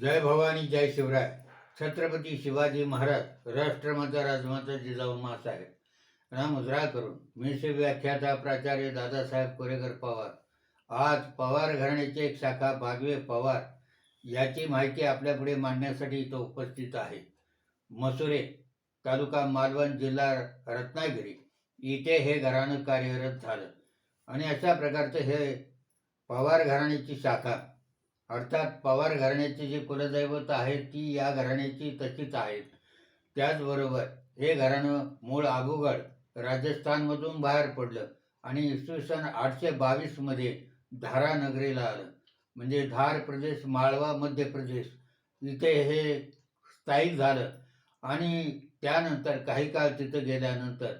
जय भवानी जय शिवराय. छत्रपती शिवाजी महाराज राष्ट्रमाता राजमाता जिजाऊ मासाहेब. ना उजरा करून मी श्री व्याख्याता प्राचार्य दादासाहेब कोरेकर पवार. आज पवार घराण्याची एक शाखा भागवे पवार याची माहिती आपल्यापुढे मांडण्यासाठी इथं उपस्थित आहे. मसुरे तालुका मालवण जिल्हा रत्नागिरी. इथे हे घराणं कार्यरत झालं. आणि अशा प्रकारचं हे पवार घराण्याची शाखा अर्थात पवार घराण्याची जी कुलदैवत आहे ती या घराण्याची तशीच आहेत त्याचबरोबर हे घराणं मूळ आगुगड राजस्थानमधून बाहेर पडलं आणि इसवी सन आठशे बावीसमध्ये धारा नगरीला आलं. म्हणजे धार प्रदेश माळवा मध्य प्रदेश इथे हे स्थायिक झालं. आणि त्यानंतर काही काळ तिथं गेल्यानंतर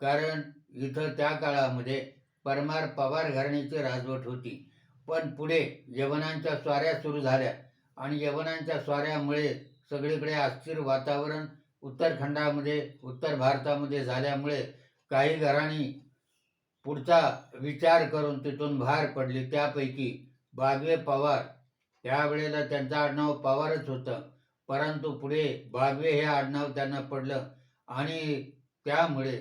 कारण इथं त्या काळामध्ये परमार पवार घराण्याची राजवट होती. पण पुढे यवनांच्या स्वाऱ्या सुरू झाल्या. आणि यवनांच्या स्वाऱ्यामुळे सगळीकडे अस्थिर वातावरण उत्तरखंडामध्ये उत्तर भारतामध्ये झाल्यामुळे काही घराणी पुढचा विचार करून तिथून बाहेर पडली. त्यापैकी बागवे पवार त्यावेळेला त्यांचं आडनाव पवारच होतं. परंतु पुढे बागवे हे आडनाव त्यांना पडलं. आणि त्यामुळे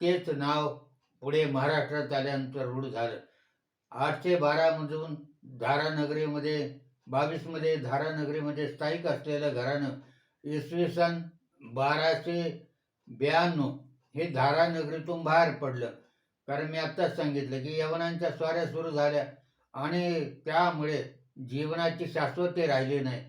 तेच नाव पुढे महाराष्ट्रात आल्यानंतर रूढ झालं. आठशे बारामधून धारानगरीमध्ये बावीसमध्ये धारानगरीमध्ये स्थायिक असलेलं घराणं इसवी सन बाराशे ब्याण्णव हे धारानगरीतून बाहेर पडलं. कारण मी आत्ताच सांगितलं की यवनांच्या स्वाऱ्या सुरू झाल्या आणि त्यामुळे जीवनाची शाश्वती राहिली नाही.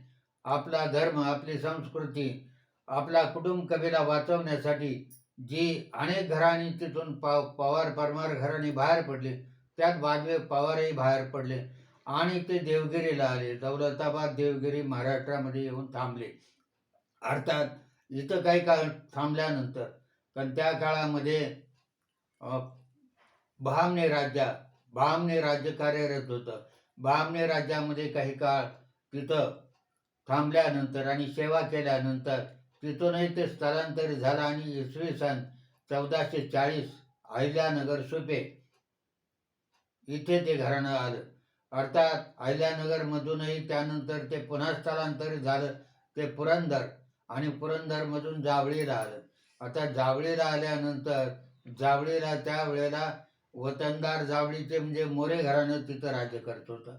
आपला धर्म आपली संस्कृती आपला कुटुंब कबीला वाचवण्यासाठी जी अनेक घराणी तिथून पा पवार परमार घराणी बाहेर पडली त्यात बाजवे पवारही बाहेर पडले आणि ते देवगिरीला आले. दौलताबाद देवगिरी महाराष्ट्रामध्ये येऊन थांबले. अर्थात इथं काही काळ थांबल्यानंतर पण त्या काळामध्ये भामने बहामने राज्या बहामने राज्य कार्यरत होतं. बहामने राज्यामध्ये काही काळ तिथं थांबल्यानंतर आणि सेवा केल्यानंतर तिथूनही ते स्थलांतरित झालं आणि इसवी सन चौदाशे चाळीस अहिल्यानगर सुपे इथे ते घराणं आलं. अर्थात अहिल्यानगरमधूनही त्यानंतर ते पुन्हा स्थलांतरित झालं. ते पुरंदर आणि पुरंदरमधून जावळीला आलं आता जावळीला आल्यानंतर जावळीला त्यावेळेला वतनदार जावळीचे म्हणजे मोरे घराणं तिथं राज्य करत होतं.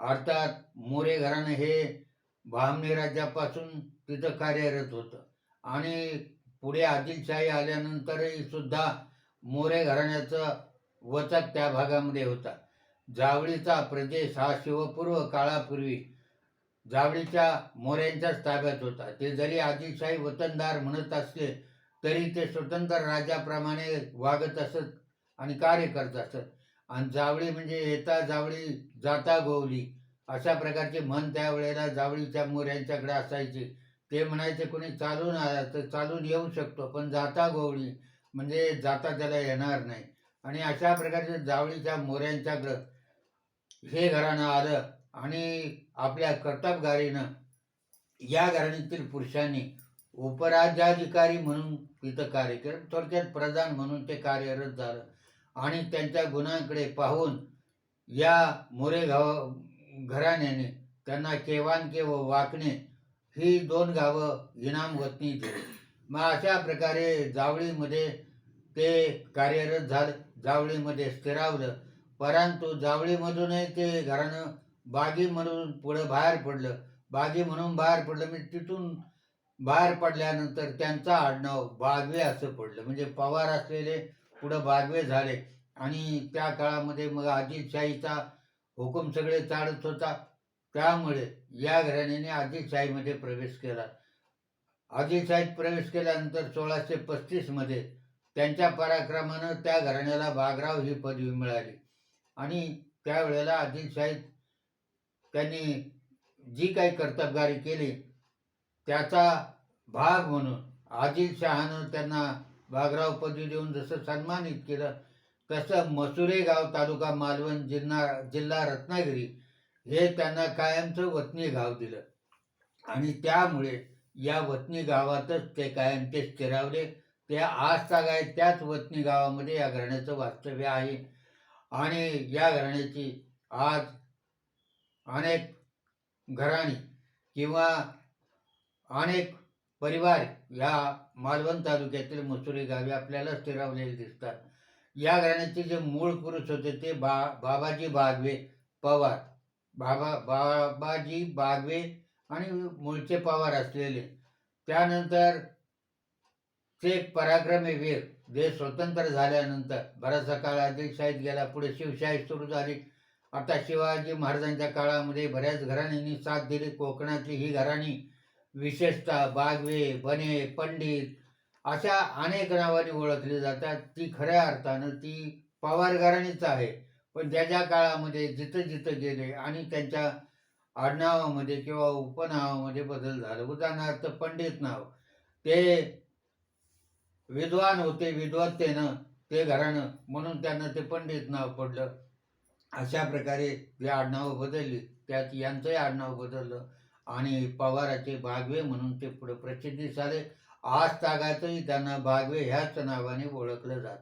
अर्थात मोरे घराणं हे भामणी राज्यापासून तिथं कार्यरत होतं. आणि पुढे आदिलशाही आल्यानंतरही सुद्धा मोरे घराण्याचं वचक त्या भागामध्ये होता. जावळीचा प्रदेश हा शिवपूर्व काळापूर्वी जावळीच्या मोऱ्यांच्याच ताब्यात होता. ते जरी आदिलशाही वतनदार म्हणत असले तरी ते स्वतंत्र राजाप्रमाणे वागत असत आणि कार्य करत असत. आणि जावळी म्हणजे येता जावळी जाता गोवली अशा प्रकारचे म्हण त्यावेळेला जावळीच्या मोऱ्यांच्याकडे असायचे. ते म्हणायचे कोणी चालून आला तर चालून येऊ शकतो पण जाता गोवळी म्हणजे जाता त्याला येणार नाही. आणि अशा प्रकारचे जावळीच्या मोऱ्यांच्या ग्र हे घराणं आलं आणि आपल्या कर्तबगारीनं या घराणीतील पुरुषांनी उपराज्याधिकारी म्हणून तिथं कार्य केलं. थोडक्यात प्रधान म्हणून ते कार्यरत झालं. आणि त्यांच्या गुणांकडे पाहून या मोरे गाव घराण्याने त्यांना केवानके व वाकणे ही दोन गावं इनाम वतनी दिली. मग अशा प्रकारे जावळीमध्ये ते कार्यरत झालं. जावळीमध्ये स्थिरावलं. परंतु जावळीमधूनही ते घराणं बागी म्हणून पुढं बाहेर पडलं. बागी म्हणून बाहेर पडलं. मी तिथून बाहेर पडल्यानंतर त्यांचं आडनाव बागवे असं पडलं. म्हणजे पवार असलेले पुढं बागवे झाले. आणि त्या काळामध्ये मग आदिलशाहीचा हुकूम सगळे चालत होता. त्यामुळे या घराण्याने आदिलशाहीमध्ये प्रवेश केला. आदिलशाहीत प्रवेश केल्यानंतर सोळाशे पस्तीसमध्ये त्यांच्या पराक्रमानं त्या घराण्याला बागराव ही पदवी मिळाली. आणि त्यावेळेला आदिलशाहीत त्यांनी जी काही कर्तबगारी केली त्याचा भाग म्हणून आदिलशहानं त्यांना बागराव पदवी देऊन जसं सन्मानित केलं तसं मसुरे गाव तालुका मालवण जिल्हा जिल्हा रत्नागिरी हे त्यांना कायमचं वतनी गाव दिलं. आणि त्यामुळे या वतनी गावातच ते कायम ते स्थिरावले ते आज आहे त्याच वतनी गावामध्ये या घराण्याचं वास्तव्य आहे. आणि या घराण्याची आज अनेक घराणी किंवा अनेक परिवार या मालवण तालुक्यातील मसुरी गावी आपल्याला स्थिरावलेले दिसतात. या घराण्याचे जे मूळ पुरुष होते ते बा बाबाजी बागवे पवार. बाबा बाबाजी बागवे आणि मूळचे पवार असलेले. त्यानंतर ते एक पराक्रमी वीर. देश स्वतंत्र झाल्यानंतर बराचसा काळ आदिलशाहीत गेला. पुढे शिवशाही सुरू झाली. आता शिवाजी महाराजांच्या काळामध्ये बऱ्याच घराण्यांनी साथ दिली. कोकणातली ही घराणी विशेषतः बागवे बने पंडित अशा अनेक नावाने ओळखली जातात. ती खऱ्या अर्थानं ती पवार घराणीच आहे. पण ज्या ज्या काळामध्ये जिथं जिथं गेले आणि त्यांच्या आडनावामध्ये किंवा उपनावामध्ये बदल झाला. उदाहरणार्थ पंडित नाव. ते विद्वान होते विद्वत्तेनं ते घराणं म्हणून त्यांना ते पंडित नाव पडलं. अशा प्रकारे जे आडनावं बदलली. त्यात यांचंही आडनाव बदललं. आणि पवाराचे बागवे म्हणून ते पुढे प्रसिद्धीस आले आज तागातही त्यांना बागवे ह्याच नावाने ओळखलं जात.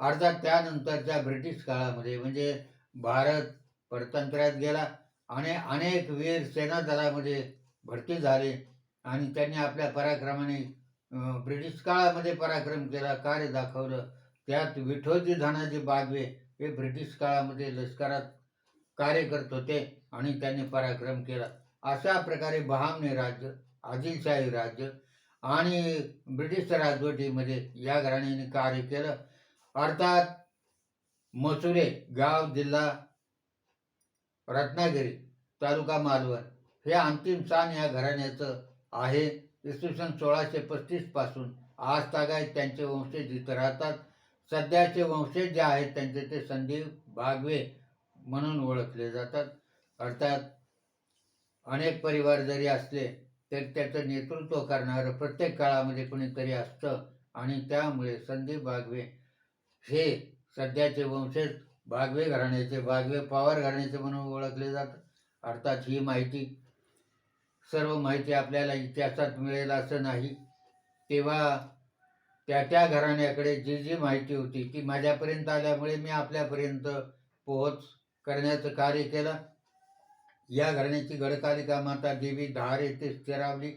अर्थात त्यानंतरच्या ब्रिटिश काळामध्ये म्हणजे भारत परतंत्र्यात गेला आणि अनेक वीर सेना दलामध्ये भरती झाले. आणि त्यांनी आपल्या पराक्रमाने ब्रिटिश काळामध्ये पराक्रम केला कार्य दाखवलं. त्यात विठोजी धनाजी बागवे हे ब्रिटिश काळामध्ये लष्करात कार्य करत होते आणि त्यांनी पराक्रम केला. अशा प्रकारे बहामनी राज्य आदिलशाही राज्य आणि ब्रिटिश राजवटीमध्ये या घराण्याने कार्य केलं. अर्थात मसुरे गाव जिल्हा रत्नागिरी तालुका मालवण हे अंतिम स्थान या घराण्याचं आहे. इसवी सन सोळाशे पस्तीसपासून आज तागायत त्यांचे वंशज इथं राहतात. सध्याचे वंशज जे आहेत त्यांचे ते संदीप बागवे म्हणून ओळखले जातात. अर्थात अनेक परिवार जरी असले तरी त्याचं नेतृत्व करणारं प्रत्येक काळामध्ये कोणीतरी असतं आणि त्यामुळे संदीप भागवे हे सध्याचे वंशज बागवे घराण्याचे भागवे पवार घराण्याचे म्हणून ओळखले जातात. अर्थात ही माहिती सर्व माहिती आपल्याला इतिहासात मिळेल असं नाही. तेव्हा त्या त्या घराण्याकडे जी जी माहिती होती ती माझ्यापर्यंत आल्यामुळे मी आपल्यापर्यंत पोहोच करण्याचं कार्य केलं. या घराण्याची गडकालिका माता देवी धार येथे स्थिरावली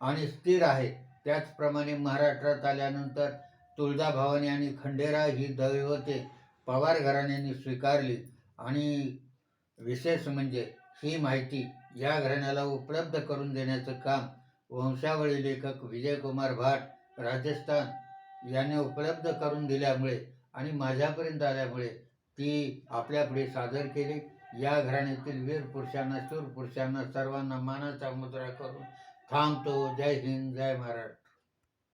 आणि स्थिर आहे. त्याचप्रमाणे महाराष्ट्रात आल्यानंतर तुळजाभवानी आणि खंडेरा ही दैवते पवार घराण्याने स्वीकारली. आणि विशेष म्हणजे ही माहिती या घराण्याला उपलब्ध करून देण्याचं काम वंशावळी लेखक विजयकुमार भाट राजस्थान यांनी उपलब्ध करून दिल्यामुळे आणि माझ्यापर्यंत आल्यामुळे ती आपल्यापुढे सादर केली. या घराण्यातील वीर पुरुषांना शूर पुरुषांना सर्वांना मानाचा मुद्रा करून थांबतो. जय हिंद जय महाराष्ट्र.